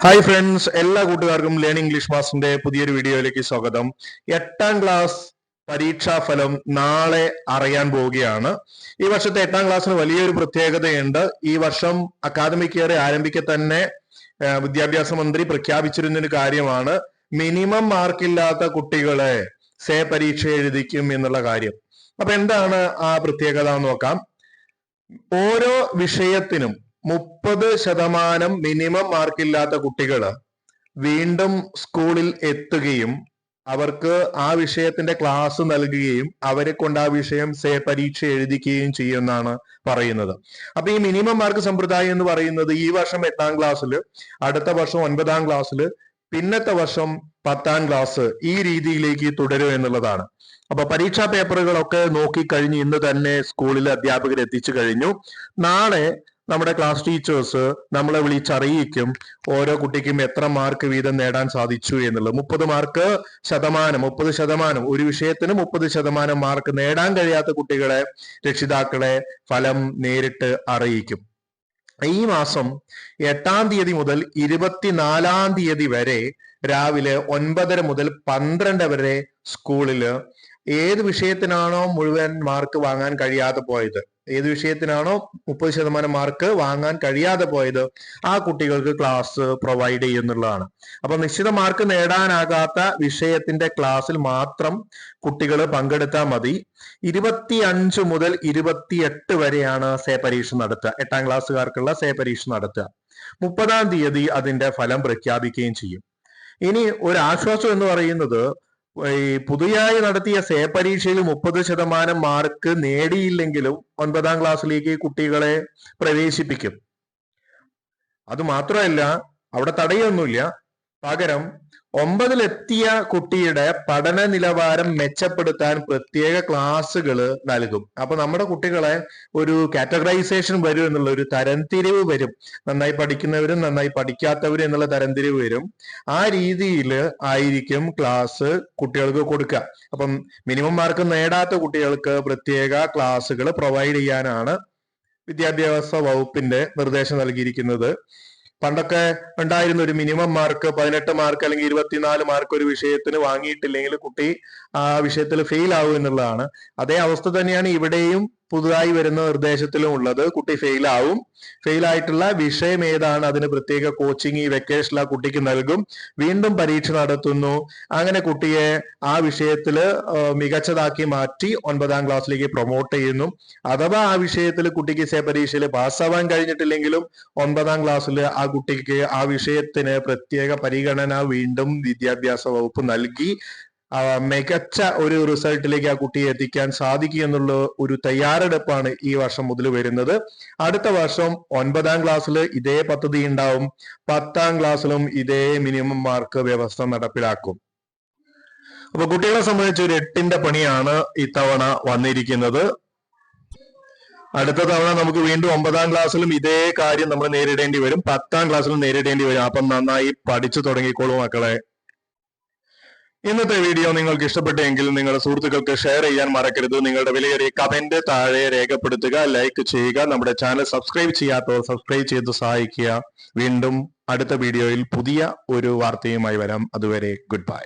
Hi friends എല്ലാ കൂട്ടുകാർക്കും learning English മാസിന്റെ പുതിയൊരു വീഡിയോയിലേക്ക് സ്വാഗതം. എട്ടാം ക്ലാസ് പരീക്ഷാ ഫലം നാളെ അറിയാൻ പോവുകയാണ്. ഈ വർഷത്തെ എട്ടാം ക്ലാസ്സിന് വലിയൊരു പ്രത്യേകതയുണ്ട്. ഈ വർഷം അക്കാദമിക് ഇയർ ആരംഭിക്കെ തന്നെ വിദ്യാഭ്യാസ മന്ത്രി പ്രഖ്യാപിച്ചിരുന്നൊരു കാര്യമാണ്. മിനിമം മാർക്കില്ലാത്ത കുട്ടികളെ സേ പരീക്ഷ എഴുതിക്കും എന്നുള്ള കാര്യം. അപ്പൊ എന്താണ് ആ പ്രത്യേകത നോക്കാം. ഓരോ വിഷയത്തിനും മുപ്പത് ശതമാനം മിനിമം മാർക്കില്ലാത്ത കുട്ടികൾ വീണ്ടും സ്കൂളിൽ എത്തുകയും അവർക്ക് ആ വിഷയത്തിന്റെ ക്ലാസ് നൽകുകയും അവരെ കൊണ്ട് ആ വിഷയം സേ പരീക്ഷ എഴുതിക്കുകയും ചെയ്യുമെന്നാണ് പറയുന്നത്. അപ്പൊ ഈ മിനിമം മാർക്ക് സമ്പ്രദായം എന്ന് പറയുന്നത് ഈ വർഷം എട്ടാം ക്ലാസ്സിൽ അടുത്ത വർഷം ഒൻപതാം ക്ലാസ്സിൽ പിന്നത്തെ വർഷം പത്താം ക്ലാസ് ഈ രീതിയിലേക്ക് തുടരും എന്നുള്ളതാണ്. അപ്പൊ പരീക്ഷാ പേപ്പറുകളൊക്കെ നോക്കിക്കഴിഞ്ഞ് ഇന്ന് തന്നെ സ്കൂളിൽ അധ്യാപകർ എത്തിച്ചു കഴിഞ്ഞു. നാളെ നമ്മുടെ ക്ലാസ് ടീച്ചേഴ്സ് നമ്മളെ വിളിച്ചറിയിക്കും ഓരോ കുട്ടിക്കും എത്ര മാർക്ക് വീതം നേടാൻ സാധിച്ചു എന്നുള്ളത്. മുപ്പത് മാർക്ക് ശതമാനം മുപ്പത് ശതമാനം ഒരു വിഷയത്തിന് മുപ്പത് ശതമാനം മാർക്ക് നേടാൻ കഴിയാത്ത കുട്ടികളെ രക്ഷിതാക്കളെ ഫലം നേരിട്ട് അറിയിക്കും. ഈ മാസം എട്ടാം തീയതി മുതൽ ഇരുപത്തിനാലാം തീയതി വരെ രാവിലെ ഒൻപതര മുതൽ പന്ത്രണ്ട് വരെ സ്കൂളിൽ ഏത് വിഷയത്തിനാണോ മുഴുവൻ മാർക്ക് വാങ്ങാൻ കഴിയാതെ പോയത്? ഏത് വിഷയത്തിനാണോ മുപ്പത് ശതമാനം മാർക്ക് വാങ്ങാൻ കഴിയാതെ പോയത് ആ കുട്ടികൾക്ക് ക്ലാസ് പ്രൊവൈഡ് ചെയ്യുന്നുള്ളതാണ്. അപ്പൊ നിശ്ചിത മാർക്ക് നേടാനാകാത്ത വിഷയത്തിന്റെ ക്ലാസ്സിൽ മാത്രം കുട്ടികൾ പങ്കെടുത്താൽ മതി. ഇരുപത്തി അഞ്ച് മുതൽ ഇരുപത്തിയെട്ട് വരെയാണ് സേ പരീക്ഷ നടത്തുക. എട്ടാം ക്ലാസ്സുകാർക്കുള്ള സേ പരീക്ഷ നടത്തുക. മുപ്പതാം തീയതി അതിന്റെ ഫലം പ്രഖ്യാപിക്കുകയും ചെയ്യും. ഇനി ഒരു ആശ്വാസം എന്ന് പറയുന്നത് ഈ പുതിയതായി നടത്തിയ സേ പരീക്ഷയിൽ മുപ്പത് ശതമാനം മാർക്ക് നേടിയില്ലെങ്കിലും ഒൻപതാം ക്ലാസ്സിലേക്ക് കുട്ടികളെ പ്രവേശിപ്പിക്കും. അത് മാത്രമല്ല അവിടെ തടയൊന്നുമില്ല. പകരം ഒമ്പതിലെത്തിയ കുട്ടിയുടെ പഠന നിലവാരം മെച്ചപ്പെടുത്താൻ പ്രത്യേക ക്ലാസ്സുകൾ നൽകും. അപ്പൊ നമ്മുടെ കുട്ടികളെ ഒരു കാറ്റഗറൈസേഷൻ വരും എന്നുള്ള ഒരു തരംതിരിവ് വരും. നന്നായി പഠിക്കുന്നവരും നന്നായി പഠിക്കാത്തവരും എന്നുള്ള തരംതിരിവ് വരും. ആ രീതിയിൽ ആയിരിക്കും ക്ലാസ് കുട്ടികൾക്ക് കൊടുക്കുക. അപ്പം മിനിമം മാർക്ക് നേടാത്ത കുട്ടികൾക്ക് പ്രത്യേക ക്ലാസ്സുകൾ പ്രൊവൈഡ് ചെയ്യാനാണ് വിദ്യാഭ്യാസ വകുപ്പിന്റെ നിർദ്ദേശം നൽകിയിരിക്കുന്നത്. പണ്ടൊക്കെ ഉണ്ടായിരുന്ന ഒരു മിനിമം മാർക്ക് പതിനെട്ട് മാർക്ക് അല്ലെങ്കിൽ ഇരുപത്തിനാല് മാർക്ക് ഒരു വിഷയത്തിന് വാങ്ങിയിട്ടില്ലെങ്കിൽ കുട്ടി ആ വിഷയത്തിൽ ഫെയിൽ ആവും എന്നുള്ളതാണ്. അതേ അവസ്ഥ തന്നെയാണ് ഇവിടെയും പുതുതായി വരുന്ന നിർദ്ദേശത്തിലും ഉള്ളത്. കുട്ടി ഫെയിൽ ആവും. ഫെയിൽ ആയിട്ടുള്ള വിഷയം ഏതാണ്? അതിന് പ്രത്യേക കോച്ചിങ് ഈ വെക്കേഷനിൽ ആ കുട്ടിക്ക് നൽകും. വീണ്ടും പരീക്ഷ നടത്തുന്നു. അങ്ങനെ കുട്ടിയെ ആ വിഷയത്തിൽ മികച്ചതാക്കി മാറ്റി ഒൻപതാം ക്ലാസ്സിലേക്ക് പ്രൊമോട്ട് ചെയ്യുന്നു. അഥവാ ആ വിഷയത്തിൽ കുട്ടിക്ക് സേ പരീക്ഷയിൽ പാസ്സാവാൻ കഴിഞ്ഞിട്ടില്ലെങ്കിലും ഒൻപതാം ക്ലാസ്സിൽ ആ കുട്ടിക്ക് ആ വിഷയത്തിന് പ്രത്യേക പരിഗണന വീണ്ടും വിദ്യാഭ്യാസ വകുപ്പ് നൽകി. മികച്ച ഒരു റിസൾട്ടിലേക്ക് ആ കുട്ടിയെ എത്തിക്കാൻ സാധിക്കും എന്നുള്ള ഒരു തയ്യാറെടുപ്പാണ് ഈ വർഷം മുതൽ വരുന്നത്. അടുത്ത വർഷം ഒൻപതാം ക്ലാസ്സിൽ ഇതേ പദ്ധതി ഉണ്ടാവും. പത്താം ക്ലാസ്സിലും ഇതേ മിനിമം മാർക്ക് വ്യവസ്ഥ നടപ്പിലാക്കും. അപ്പൊ കുട്ടികളെ സംബന്ധിച്ച് ഒരു എട്ടിന്റെ പണിയാണ് ഇത്തവണ വന്നിരിക്കുന്നത്. അടുത്ത തവണ നമുക്ക് വീണ്ടും ഒമ്പതാം ക്ലാസ്സിലും ഇതേ കാര്യം നമ്മൾ നേരിടേണ്ടി വരും. പത്താം ക്ലാസ്സിലും നേരിടേണ്ടി വരും. അപ്പം നന്നായി പഠിച്ചു തുടങ്ങിക്കോളൂ മക്കളെ. ഇന്നത്തെ വീഡിയോ നിങ്ങൾക്ക് ഇഷ്ടപ്പെട്ടെങ്കിൽ നിങ്ങളുടെ സുഹൃത്തുക്കൾക്ക് ഷെയർ ചെയ്യാൻ മറക്കരുത്. നിങ്ങളുടെ വിലയേറിയ കമന്റ് താഴെ രേഖപ്പെടുത്തുക ലൈക്ക് ചെയ്യുക നമ്മുടെ ചാനൽ സബ്സ്ക്രൈബ് ചെയ്യാത്തവർ സബ്സ്ക്രൈബ് ചെയ്ത് സഹായിക്കുക. വീണ്ടും അടുത്ത വീഡിയോയിൽ പുതിയ ഒരു വാർത്തയുമായി വരാം. അതുവരെ ഗുഡ് ബൈ